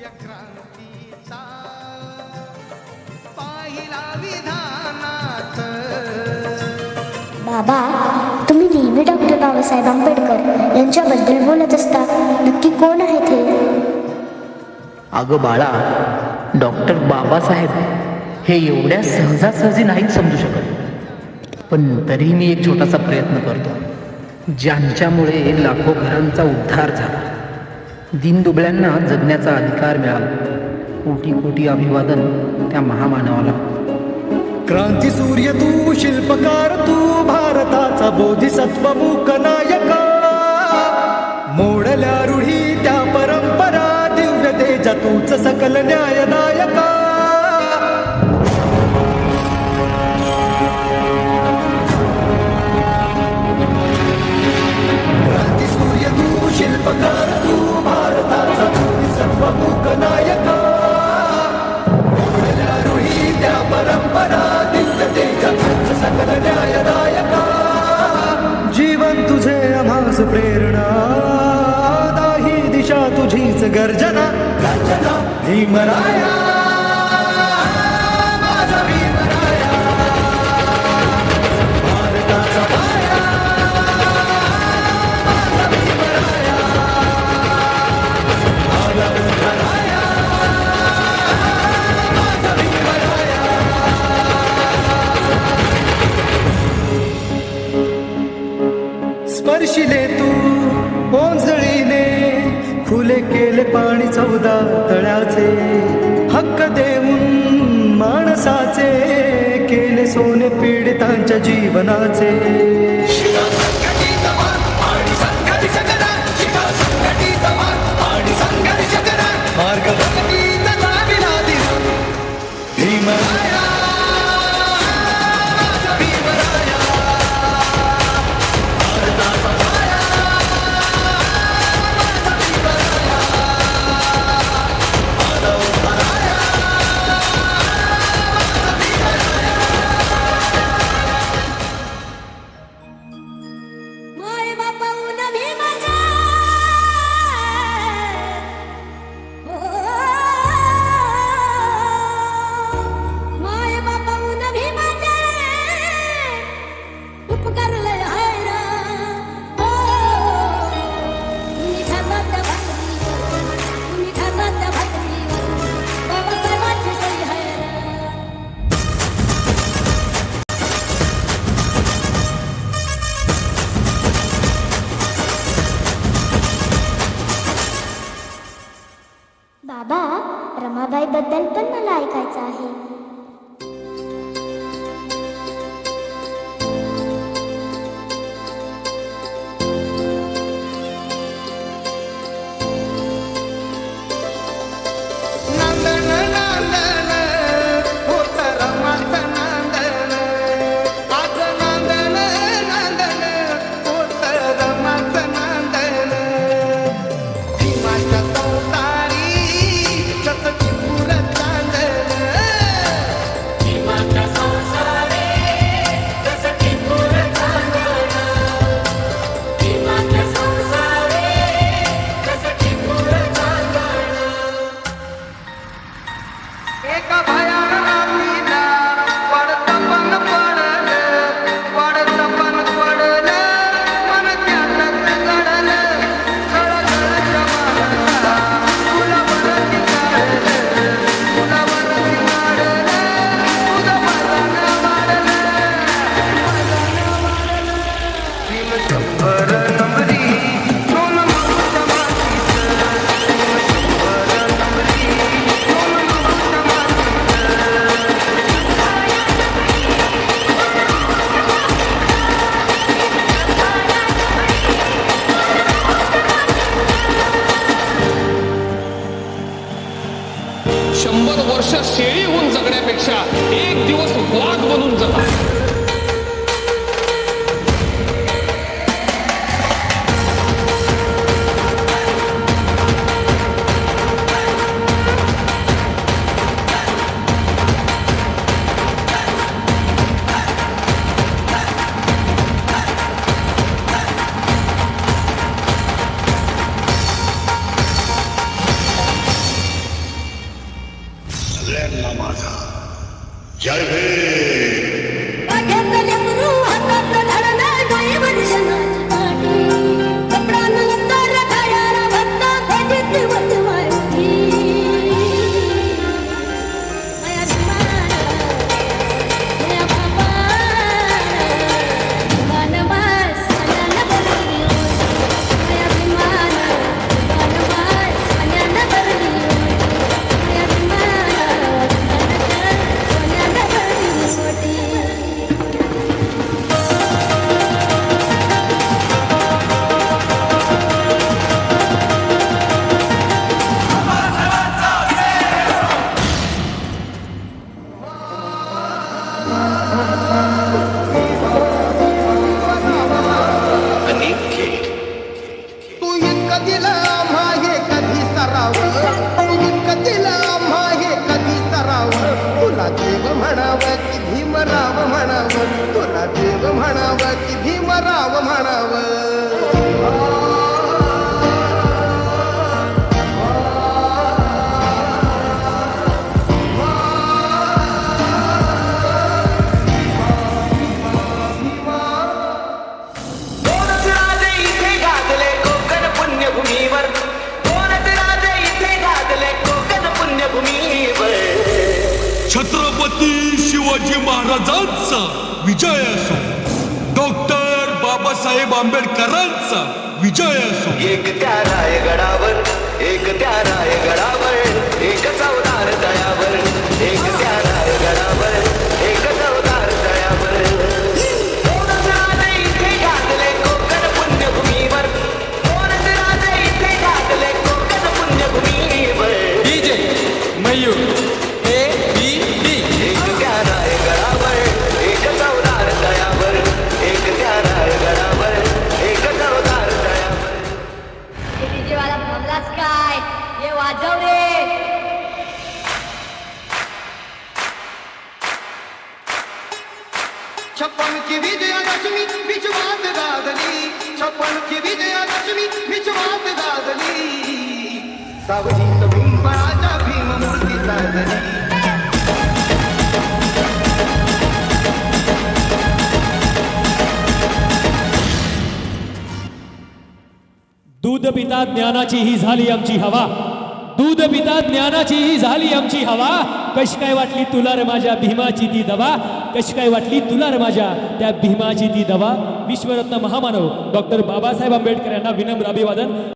क्रांतीचा पाहिला विधानात. बाबा तुम्ही नेहमी डॉक्टर बाबासाहेब आंबेडकर यांच्याबद्दल बोलत असता नक्की कोण आहेत हे? अगं बाळा डॉक्टर बाबासाहेब हे एवढ्या सहजासहजी नाहीच समजू शकत. पण तरीही मी एक छोटासा प्रयत्न करतो ज्यांच्यामुळे लाखो घरांचा उद्धार झाला. दीनदुबळ्यांना जगण्याचा अधिकार मिळाला. कोटी कोटी अभिवादन त्या महामानवाला. क्रांती सूर्य तू शिल्पकार तू भारताचा बोधिसत्व मूक नायक. मोडल्या रूढी त्या परंपरा दिव्य तेजा तूच सकल न्यायदायका. गर्जना। गर्जना। भीमराया। चौदा तळ्याचे हक्क देऊन माणसाचे केले सोने पीडितांच्या जीवनाचे. रमाबाई पण मला ऐकायचं आहे. शंभर शेळी होऊन जगण्यापेक्षा एक दिवस वाघ बनून जगा. I've म्हणावं तुला देव म्हणावं की भीमराव म्हणावं. शिवाजी महाराजांचा विजय असो. डॉक्टर बाबासाहेब आंबेडकरांचा विजय असो. एक त्या रायगडावर एक त्या रायगडावर एक थांबलाच काय? हे वाजव छप्पन छप्पनची विजयादशमी विश्वात गाजली छप्पनची विजयादशमी विश्वात गाजली सावधीत भीमपळाच्या भीममूर्ती साजली दूध पिता ज्ञानाची ही झाली आमची हवा. दूध पिता ज्ञानाची ही झाली आमची हवा. कशी काय वाटली तुला रे माझ्या भीमाची ती दवा? कशी काय वाटली तुला रे माझ्या त्या भीमाची ती दवा? विश्वरत्न महामानव डॉक्टर बाबासाहेब आंबेडकर यांना विनम्र अभिवादन.